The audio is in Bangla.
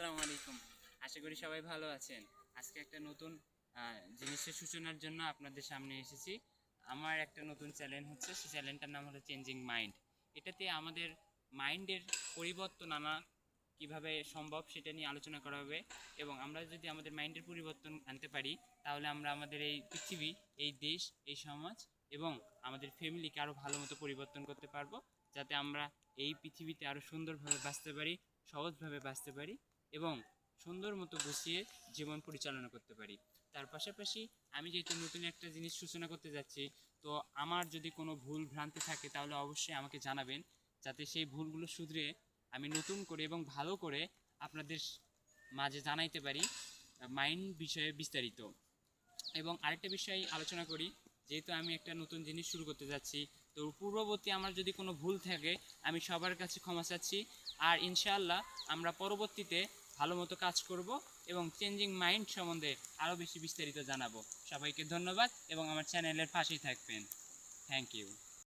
আসসালামু আলাইকুম। আশা করি সবাই ভালো আছেন। আজকে একটা নতুন জিনিসের সূচনার জন্য আপনাদের সামনে এসেছি। আমার একটা নতুন চ্যানেল হচ্ছে, সেই চ্যানেলটার নাম হলো চেঞ্জিং মাইন্ড এটাতে আমাদের মাইন্ডের পরিবর্তন আনা কীভাবে সম্ভব সেটা নিয়ে আলোচনা করা হবে এবং আমরা যদি আমাদের মাইন্ডের পরিবর্তন আনতে পারি, তাহলে আমরা আমাদের এই পৃথিবী, এই দেশ, এই সমাজ এবং আমাদের ফ্যামিলিকে আরও ভালো মতো পরিবর্তন করতে পারব, যাতে আমরা এই পৃথিবীতে আরও সুন্দরভাবে বাঁচতে পারি, সহজভাবে বাঁচতে পারি। এবং সুন্দর মতো গুছিয়ে জীবন পরিচালনা করতে পারি। তার পাশাপাশি আমি যেহেতু নতুন একটা জিনিস সূচনা করতে যাচ্ছি, তো আমার যদি কোনো ভুল ভ্রান্তি থাকে তাহলে অবশ্যই আমাকে জানাবেন, যাতে সেই ভুলগুলো শুধরে আমি নতুন করে এবং ভালো করে আপনাদের মাঝে জানাইতে পারি মাইন্ড বিষয়ে বিস্তারিত। এবং আরেকটা বিষয় আলোচনা করি যেহেতু আমি একটা নতুন জিনিস শুরু করতে যাচ্ছি, তো পূর্ববর্তী আমার যদি কোনো ভুল থাকে, আমি সবার কাছে ক্ষমা চাচ্ছি। আর ইনশাআল্লাহ আমরা পরবর্তীতে ভালো মতো কাজ করব এবং চেঞ্জিং মাইন্ড সম্বন্ধে আরও বেশি বিস্তারিত জানাব। সবাইকে ধন্যবাদ এবং আমার চ্যানেলের পাশেই থাকবেন। Thank you